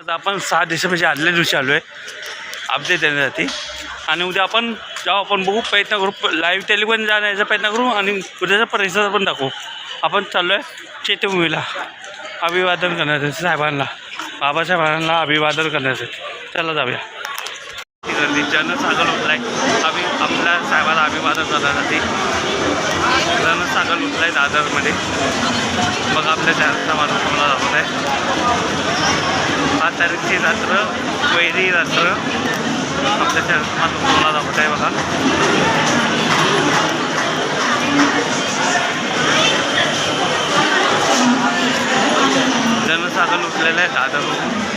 आज आपण सहा दिवसापेक्षा आदल्या दिवशी आलो आहे. अपडेट देण्यासाठी. आणि उद्या आपण जाऊ आपण बघू प्रयत्न करू. लाईव्ह टेलिफोन जाण्याचा प्रयत्न करू आणि उद्याचा परिसर पण दाखवू. आपण चाललो आहे चेतभूमीला. अभिवादन करण्यासाठी. साहेबांना. बाबासाहेबांना अभिवादन करण्यासाठी. चला जाऊया. गर्दी जनसागर उठलाय अभि आपल्या साहेबाला अभिवादन करण्यासाठी. जनसागर उठलाय दादरमध्ये. मग आपल्या चॅनलचा माणूस तुम्हाला दाखवत आहे तारीखची रात्र पहिली रात्र आपल्या चॅनलचा माणूस दाखवत आहे बघा. जनसागर उठलेलं आहे दादर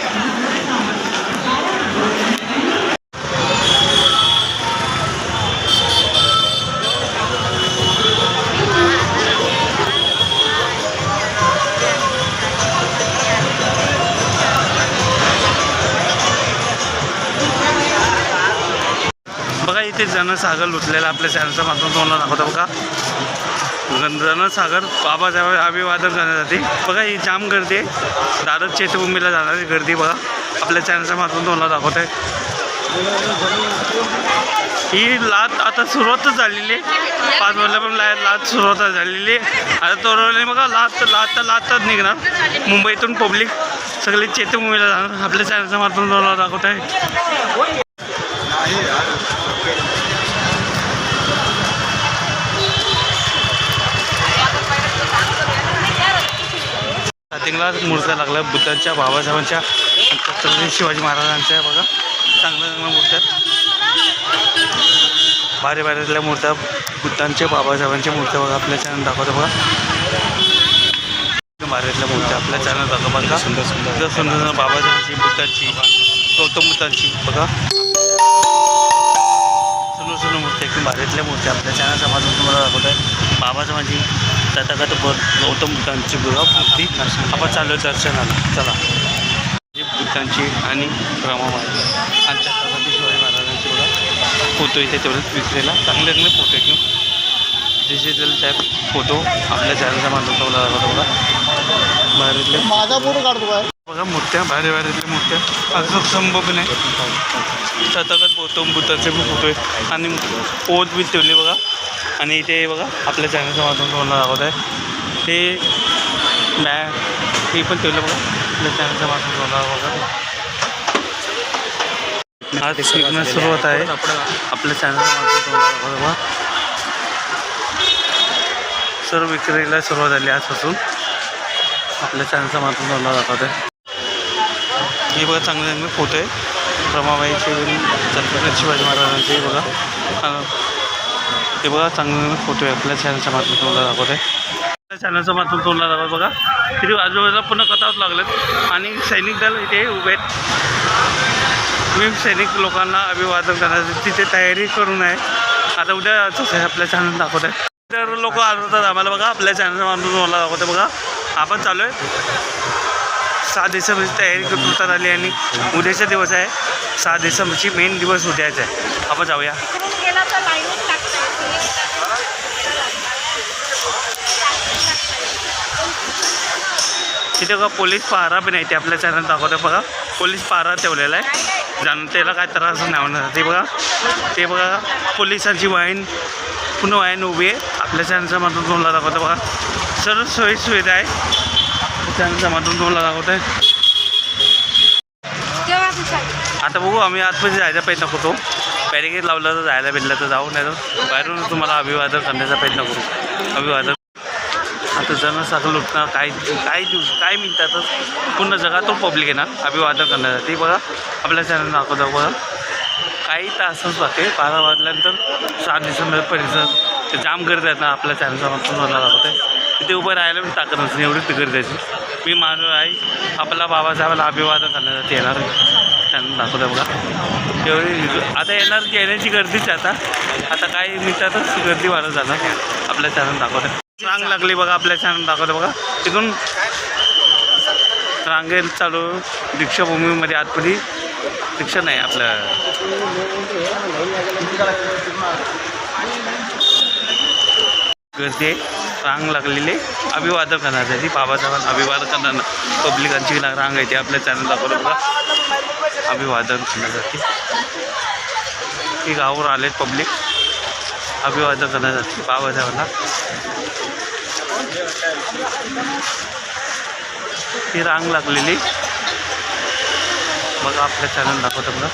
बघा इथे जनसागर लुटलेला आपल्या चॅनलच्या माध्यमातून तुम्हाला दाखवतो बघा. जनसागर बाबासाहेब अभिवादन करण्यासाठी. बघा ही जाम गर्दी आहे. दादर चैत्यभूमीला जाणारी गर्दी बघा. आपल्या चॅनलच्या माध्यमातून तुम्हाला दाखवत आहे. ही लाट आता सुरुवातच झालेली आहे. पाच वाजल्या पण ला लाट सुरुवात झालेली आहे. आता तोरवली बघा लाट लाट लाटच निघणार. मुंबईतून पब्लिक सगळे चैत्यभूमीला जाणार. आपल्या चॅनलच्या मार्फत तुम्हाला दाखवत आहे. स्टार्टिंगला मूर्त्या लागल्या बुद्धांच्या बाबासाहेबांच्या छत्रपती शिवाजी महाराजांच्या बघा. चांगल्या चांगल्या मूर्त्या भारी भारीतल्या मूर्त्या बुद्धांच्या बाबासाहेबांच्या मूर्त्या बघा. आपल्या चॅनल दाखवतो बघा. भारीतल्या मूर्त्या आपल्या चॅनल दाखव बघा. सुंदर सुंदर. सुंदर सुंदर बाबासाहेबांची बुद्धांची गौतम बुद्धांची बघा. सुंदर सुंदर मूर्ती एकदम भारीतल्या मूर्त्या आपल्या चॅनलच्या माध्यमातून तुम्हाला दाखवत आहे माझी तथागत ब गौतम बुद्धांची मूर्ती. आपण चाललो दर्शनाला. चला. बुद्धांची आणि रमाबाई आणि छत्रपती शिवाजी महाराजांची बघा. फोटो इथे तेवढेच विक्रीला. चांगले चांगले फोटो घेऊन डिजिटल टाईप फोटो. आपल्या चॅनलच्या माध्यमातून बघा. भारीतले माझा फोटो काढतो काय बघा मूर्त्या भारी भारीतल्या मूर्त्या. अजून संभव नाही सततच गौतम बुद्धाचे पण फोटो आहेत. आणि ओत बी ठेवली बघा. आणि इथे बघा आपल्या चॅनलच्या माध्यमातून तुम्हाला दाखवत आहे. ते बॅग हे पण ठेवलं बघा. आपल्या चॅनलच्या माध्यमातून तुम्हाला बघा आज शिकणं सुरुवात आहे. आपल्या चॅनल बघा. सर्व विक्रीला सुरुवात झाली आजपासून. आपल्या चॅनलचा माध्यम तुम्हाला दाखवत आहे. हे बघा चांगले चांगले फोटो आहे. रमाबाईचे छत्रपती शिवाजी महाराजांचे बघा. हे. बघा चांगले चांगले फोटो आहे. आपल्या चॅनलच्या माध्यमातून तुम्हाला दाखवत आहे आपल्या चॅनलच्या माध्यमातून तुम्हाला दाखवत बघा. तिथे आजूबाजूला पुन्हा कथाच लागलेत आणि सैनिक दल इथे उभे आहेत. मी सैनिक लोकांना अभिवादन करण्याची तिथे तयारी करून आहे आता उद्या आहे आपल्या चॅनल दाखवत आहे तर लोक आढळतात आम्हाला बघा. आपल्या चॅनलच्या माध्यमातून तुम्हाला दाखवते बघा. आपण चालू आहे सहा दिवसाची तयारी करतात आली आणि उद्याचा दिवस आहे. सहा दिवसाची मेन दिवस उद्याचा आहे. आपण जाऊया. तिथे बघा पोलीस पहारा पण आहे ते आपल्या चॅनल दाखवते बघा. पोलीस पहारा ठेवलेला आहे. जाणून त्याला काय त्रास नाही. होणार ते बघा. ते बघा पोलिसांची वाहीन पुन्हा वाहीन उभी आहे. आपल्या चॅनलच्या माध्यमातून तुम्हाला दाखवतं बघा. सर्व सोयी सुविधा आहे. चॅनलच्या माध्यमातून तुम्हाला दाखवत आहे. जेव्हा आपण सांगितलं. आता बघू आम्ही आतमध्ये जायचा प्रयत्न करतो. बॅरिकेड लावलं तर जायला भेटलं तर जाऊ नाही तर बाहेरून तुम्हाला अभिवादन करण्याचा प्रयत्न करू. अभिवादन. आता जनसागर लुटणार काही काही दिवस काही मिनिटातच पूर्ण जगातून पब्लिक येणार अभिवादन करण्यासाठी. बघा आपल्या चॅनल दाखवतो बघा. काही तासच बाकी बारा वाजल्यानंतर सात दिवसामध्ये परिसर ते जाम गर्दी आहेत ना आपल्या चॅनलचा मला दाखवत आहे तिथे उभं राहायला पण ताकद नसते एवढीच गर्दी आहे. मी माझं आई आपला बाबासाहेबाला अभिवादन करण्यासाठी येणार त्यांना दाखवतो बघा. एवढी आता येणार येण्याची गर्दीच आहे आता. आता काही मिनिटातच गर्दी वाढत जाणार. आपल्या चॅनल दाखवतो रांग लागली बघा आपल्या चॅनल दाखवतो बघा. तिथून रांगेल चालू दीक्षाभूमीमध्ये आतमध्ये दीक्षा नाही आपलं. गर्दी आहे. रांग लागलेली अभिवादन करण्यासाठी बाबासाहेबांना अभिवादन करताना पब्लिकांची रांग आहे ती आपल्या चॅनल बरोबर. अभिवादन करण्यासाठी ही गावावर आलेत पब्लिक अभिवादन करण्यासाठी बाबासाहेबांना ही रांग लागलेली. बघा आपल्या चॅनल दाखवतो बघा.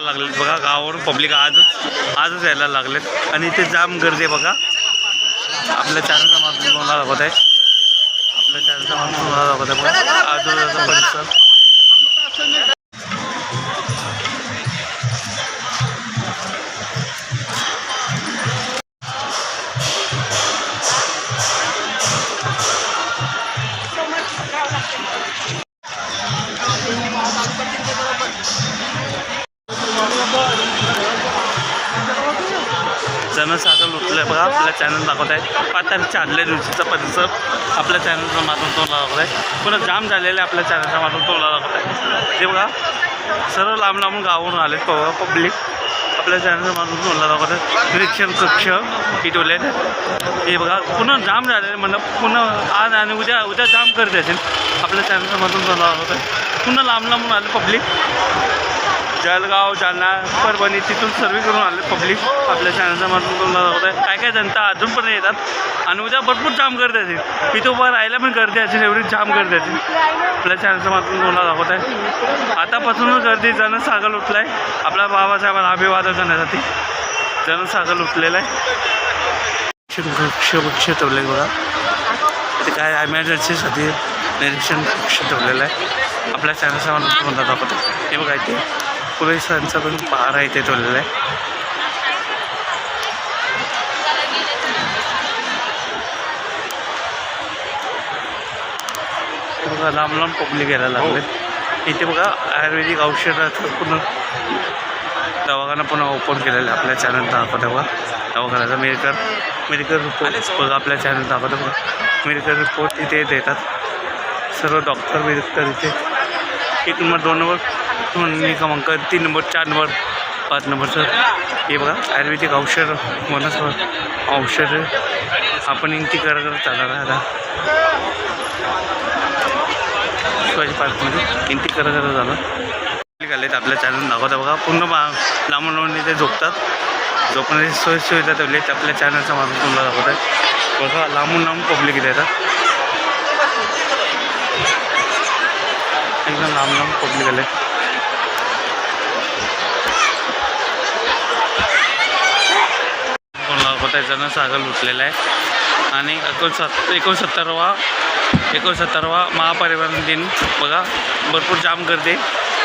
लागलेत. बघा गावावरून पब्लिक आजच आजच यायला लागलेत. आणि इथे जाम गर्दी आहे बघा. आपल्या चॅनलचा माणूस तुम्हाला दाखवत आहे आपल्या चॅनलचा माणूस तुम्हाला दाखवत आहे बघा आजूबाजूचा परिसर. जनसागर लुटलं बघा आपल्या चॅनल दाखवत आहे पाच तारखेच्या आदल्या दिवशीचा परिसर. आपल्या चॅनलचा माध्यम तोंडला दाखवत आहे पुन्हा जाम झालेले आपल्या चॅनलच्या माध्यम तोंडला दाखवत आहे ते बघा सर्व लांब लांबून गावून आले पब्लिक आपल्या चॅनलच्या माध्यम तोंडला दाखवत आहे निरीक्षण कक्ष इटवले हे बघा पुन्हा जाम झालेले म्हणलं पुन्हा आज आणि उद्या उद्या जाम करत असेल. आपल्या चॅनलच्या माध्यम तोंडला दाखवत आहे पुन्हा लांब लांबून आले पब्लिक जळगाव जालना परभणी तिथून सर्वे करून आले पब्लिक आपल्या चॅनलच्या माध्यमातून दाखवत आहे. काय काय जनता अजून पण येतात आणि उद्या भरपूर जाम गर्दी असेल. इथं उभं राहायला पण गर्दी असेल एवढी जाम गर्दी असेल. आपल्या चॅनलच्या माध्यमातून तुम्हाला दाखवत आहे. आतापासूनच गर्दी जनसागर उठला आहे आपल्या बाबासाहेबांना अभिवादन करण्यासाठी जण सागल उठलेला आहे. वृक्ष वृक्ष ठेवले बघा. ते काय एमर्जन्सीसाठी निरीक्षण कक्ष ठेवलेलं आहे. आपल्या चॅनलच्या माध्यमातून दाखवत आहे. हे बघा पोलिसांचा पण पहारा इथे ठेवलेला आहे. बघा लांब लांब पब्लिक यायला लागले इथे बघा आयुर्वेदिक औषधाचं पुन्हा दवाखाना पुन्हा ओपन केलेला आहे आपल्या चॅनल दाखवत बघा. दवाखान्याचा मेडिकल मेडिकल रिपोर्ट बघा आपल्या चॅनल दाखवत बघा. मेडिकल रिपोर्ट इथे देतात. सर्व डॉक्टर मेडिकल इथे. एक नंबर दोन नंबर नोंदणी क्रमांक तीन नंबर चार नंबर पाच नंबरचं हे बघा आयुर्वेदिक औषध वनस्पत औषध आपण इंती करत करत चालणार आता. शिवाजी पार्कमध्ये इंती करत करत झालं घालत आपल्या चॅनल दाखवता बघा पूर्ण बा लांबून लांबून ते झोपतात. झोपण्याची सोय सुविधा ठेवली आहेत. आपल्या चॅनलचा मार्ग तुम्हाला दाखवत आहे. बघा लांबून लांबून पब्लिक इथे येतात. एकदम लांब लांब पब्लिक आले कोण सागर आहे लुटलेला आहे. आणि एकोणसत् एकोणसत्तरवा एकोणसत्तरवा महापरिवहन दिन. बघा भरपूर जाम गर्दी.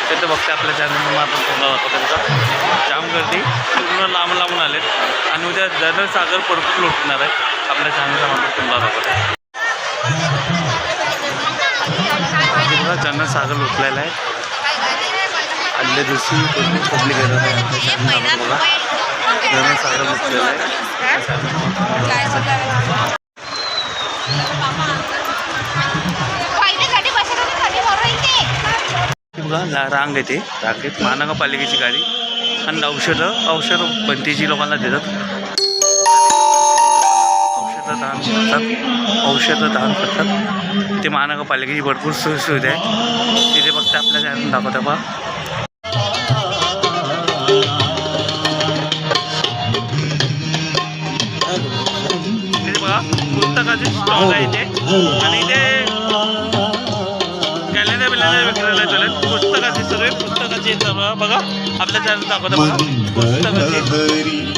तिथं बघते आपल्या चॅनल मात्र तोंडा दाखवते जाम गर्दी. पूर्ण लांब लांबून आलेत. आणि उद्या जनसागर भरपूर लुटणार आहे. आपल्या चॅनलचा मात्र तोंडा दाखवते बघा जनसागर लुटलेला आहे. आदल्या दिवशी भरपूर पब्लिक येतात आहे. आपल्या बघा. बघा रांग येते रांगेत महानगरपालिकेची गाडी आणि औषधं औषधं बनतीची लोकांना देतात. औषधं दान करतात. औषधं दान करतात. ते महानगरपालिकेची भरपूर सोयी सुविधा आहे. तिथे फक्त आपल्या दाखवता बा. आहे इथे आणि इथे कॅलेंडर बिलेंडर विक्रीला चालेल पुस्तकाचे सर्व पुस्तकाचे बघा. आपल्या चॅनल दाखवता बघा. पुस्तकाचे.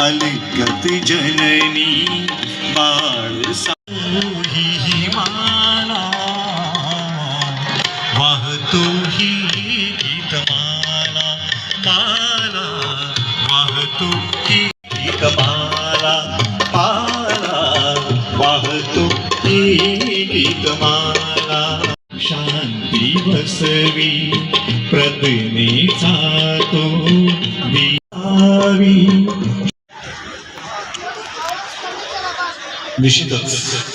अलगत जननी बाळ शांती बसवी प्रदिनीचा तो विहावी निश्चितच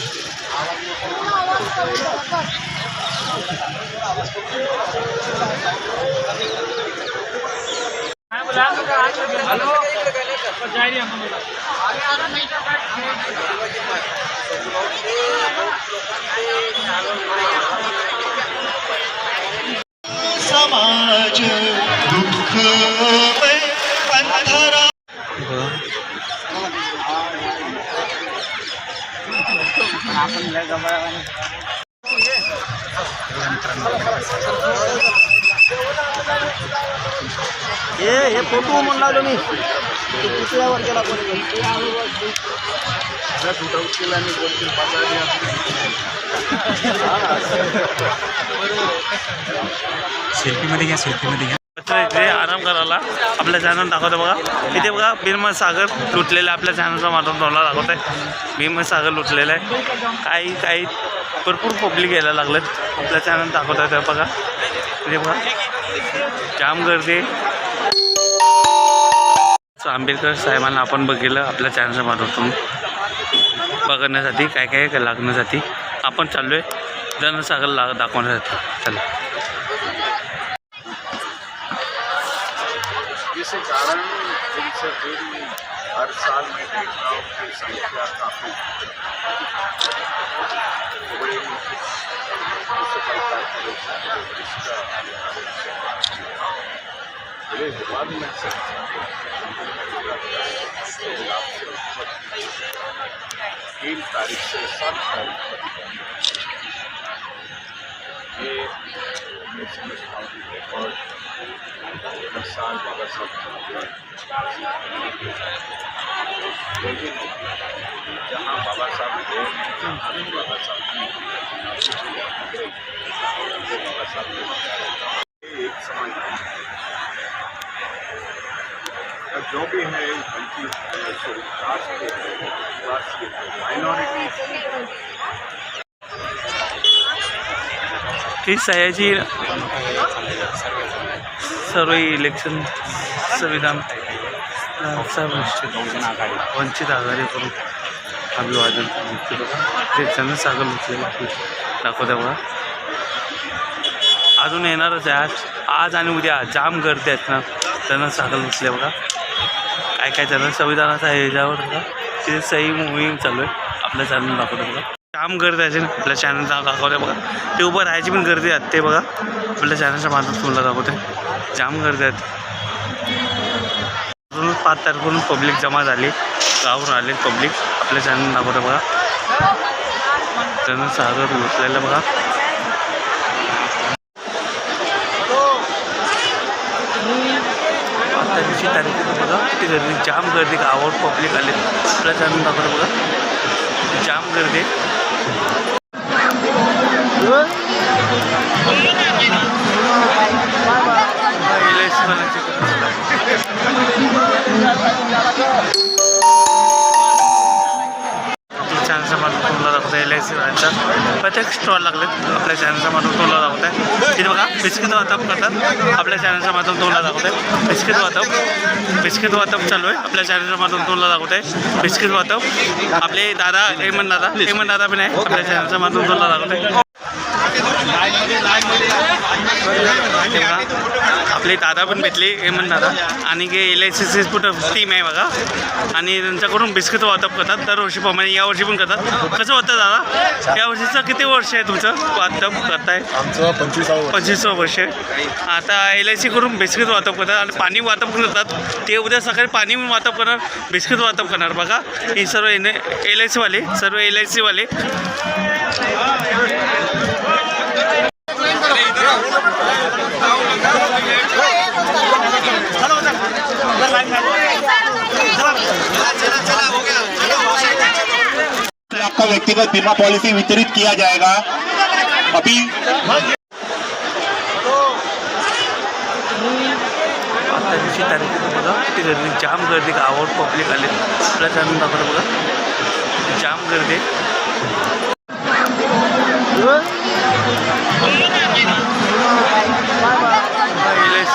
हे हे फोटो म्हणून लागलो मी. तू पुतळ्यावर गेला कोणी सेल्फीमध्ये घ्या सेल्फीमध्ये घ्या. इथे आराम करायला आपल्या चॅनल दाखवतो बघा. इथे बघा भीमसागर लुटलेला आहे आपल्या चॅनलचा माध्यम तोंडला दाखवत. आहे भीमसागर लुटलेला लुटलेलं आहे. काही काही भरपूर पब्लिक यायला लागलं आपल्या चॅनल दाखवत आहे बघा. इथे बघा. जाम गर्दी आंबेडकर साहेबांना आपण बघितलं आपल्या चॅनलच्या माध्यमातून. बघण्यासाठी काय काय लागण्यासाठी. आपण चाललो आहे जनसागर ला दाखवण्यासाठी. चला. जिसके कारण इनसे डेली हर साल मैं देख रहा हूँ कि संख्या काफ़ी इसका में तीन तारीख से सात तारीख तक ये रिकॉर्ड साल बाबा साहब लेकिन जहाँ बाबा साहब गए बाबा साहब बाबा साहब एक जो भी है ही सह्याची सर्व इलेक्शन संविधान वंचित आघाडी करून अभिवादन ते त्यांना सागर लुटलेलं दाखवत्या बघा. अजून येणारच आहे. आज आज आणि उद्या जाम गर्दी आहेत ना. त्यांना सागर नसले बघा. काय काय त्यांना संविधानाचा ह्याच्यावर बघा. ते सही मोहीम चालू आहे. आपल्या चॅनल दाखवतो बघा. जाम गर्दी आहे. ना आपल्या चॅनल दाखवते बघा. ते उभं राहायची पण गर्दी आहेत ते बघा. आपल्या चॅनलच्या माध्यमातून तुम्हाला दाखवते. जाम गर्दी आहेत अजून पाच तारखेकडून पब्लिक जमा झाली. गावावरून आले पब्लिक आपल्या जणांना दाखवते बघा त्यांना सागर लुटलेलं बघा. पाच तारखेची तारीख बघा. ती गर्दी जाम गर्दी गावावर पब्लिक आले. आपल्या जणांना दाखवते बघा जाम गर्दी आहे. चॅनलच्या एल आय सी प्रत्येक स्टॉल लागले आपल्या चॅनलच्या माध्यम तुम्हाला दाखवत आहे तिथे बघा बिस्किट वाटप करतात. आपल्या चॅनलच्या माध्यम तुम्हाला दाखवत आहे बिस्किट वाटप. बिस्किट वाटप चालू आहे. आपल्या चॅनलच्या माध्यम तुम्हाला दाखवत आहे बिस्किट वाटप. आपले दादा हेमन दादा. हेमन दादा पण आहे. आपल्या चॅनलच्या माध्यम तुम्हाला दाखवत आहे आपले दादा पण भेटले हेमंत दादा. आणि ते एल आय सी कुठं टीम आहे बघा. आणि त्यांच्याकडून बिस्किट वाटप करतात दरवर्षीप्रमाणे यावर्षी पण करतात. कसं होतं दादा? या वर्षीचं किती वर्ष आहे तुमचं? वाटप करताय? आमचं पंचवीसावं पंचवीसवं वर्ष आहे. आता एल आय सीकडून बिस्किट वाटप करतात आणि पाणी वाटप करतात. ते उद्या सकाळी पाणी पण वाटप करणार बिस्किट वाटप करणार. बघा ही सर्व एन एल आय सीवाले सर्व एल आय सीवाले आपका व्यक्तिगत बीमा पॉलिसी वितरित किया जाएगा। अभी आता दिवशी तारीख आहे बघा किती गर्दी जाम गर्दी गावावर पब्लिक आले आपल्या चॅनल दाखवलं बघा जाम गर्दी